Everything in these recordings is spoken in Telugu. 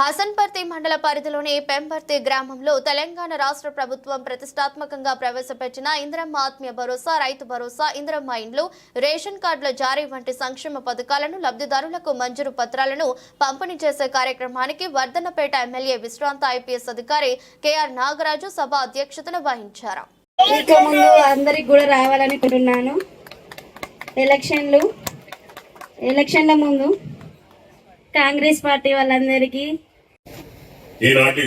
హసన్పర్తి మండల పరిధిలోని పెంపర్తి గ్రామంలో తెలంగాణ రాష్ట్ర ప్రభుత్వం ప్రతిష్టాత్మకంగా ప్రవేశపెట్టిన ఇంద్రమ్మ ఆత్మీయ భరోసా రైతు భరోసా ఇంద్రమ్మ ఇండ్లు రేషన్ కార్డుల జారీ వంటి సంక్షేమ పథకాలను లబ్ధిదారులకు మంజూరు పత్రాలను పంపిణీ చేసే కార్యక్రమానికి వర్ధనపేట ఎమ్మెల్యే విశ్రాంత ఐపీఎస్ అధికారి కెఆర్ నాగరాజు సభ అధ్యక్షతన వహించారు. అందరికి కూడా రావాలనుకుంటున్నాను. ఎలక్షన్లు ఎలక్షన్ల ముందు కాంగ్రెస్ పార్టీ వాళ్ళందరికీ ఈనాటి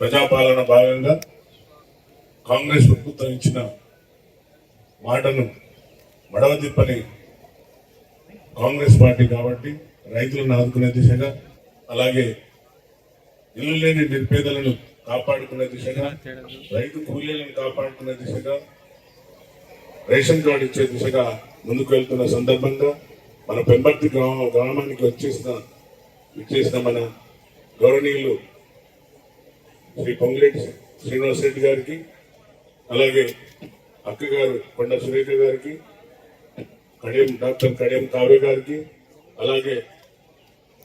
ప్రజాపాలన భాగంగా కాంగ్రెస్ ప్రభుత్వం ఇచ్చిన మాటను మడవ తిప్పని కాంగ్రెస్ పార్టీ కాబట్టి రైతులను ఆదుకునే దిశగా అలాగే ఇల్లు లేని నిర్పేదలను కాపాడుకునే దిశగా రైతు కూలీలను కాపాడుకునే దిశగా రేషన్ కార్డు ఇచ్చే దిశగా ముందుకు వెళ్తున్న సందర్భంగా మన పెంబర్తి గ్రామ గ్రామానికి వచ్చేసిన ఇచ్చేసిన మన గౌరవనీయులు శ్రీ పొంగిరెడ్డి శ్రీనివాస్ రెడ్డి గారికి అలాగే అక్కగారు కొండ సురేఖ గారికి కడియం డాక్టర్ కడియం కావ్య గారికి అలాగే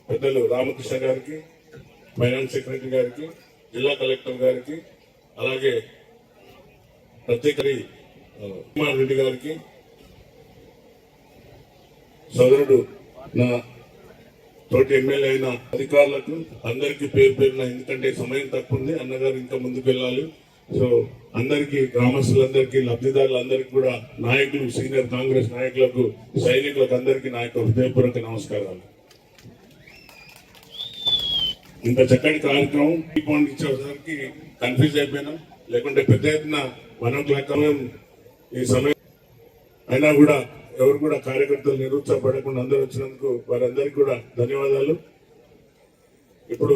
పెద్దలు రామకృష్ణ గారికి ఫైనాన్స్ సెక్రటరీ గారికి జిల్లా కలెక్టర్ గారికి అలాగే ప్రత్యేక కుమార్ రెడ్డి గారికి సోదరుడు నా తోటి ఎమ్మెల్యే అయిన అధికారులకు అందరికీ పేరు పేరున ఎందుకంటే సమయం తక్కువ ఉంది అన్నగారు ఇంకా ముందుకు వెళ్ళాలి. సో అందరికీ గ్రామస్తులందరికీ లబ్ధిదారులందరికీ కూడా నాయకులు సీనియర్ కాంగ్రెస్ నాయకులకు సైనికులకు అందరికీ నా యొక్క హృదయపూర్వక నమస్కారాలు. ఇంత చక్కటి కార్యక్రమం ఈ పాయింట్ ఇచ్చేసరికి కన్ఫ్యూజ్ అయిపోయినా లేకుంటే పెద్ద ఎత్తున వన్ ఓ క్లాక్ ఈ సమయం అయినా కూడా ఎవరు కూడా కార్యకర్తలు నిరుత్సాహపడకుండా అందరూ వచ్చినందుకు వారందరికీ కూడా ధన్యవాదాలు. ఇప్పుడు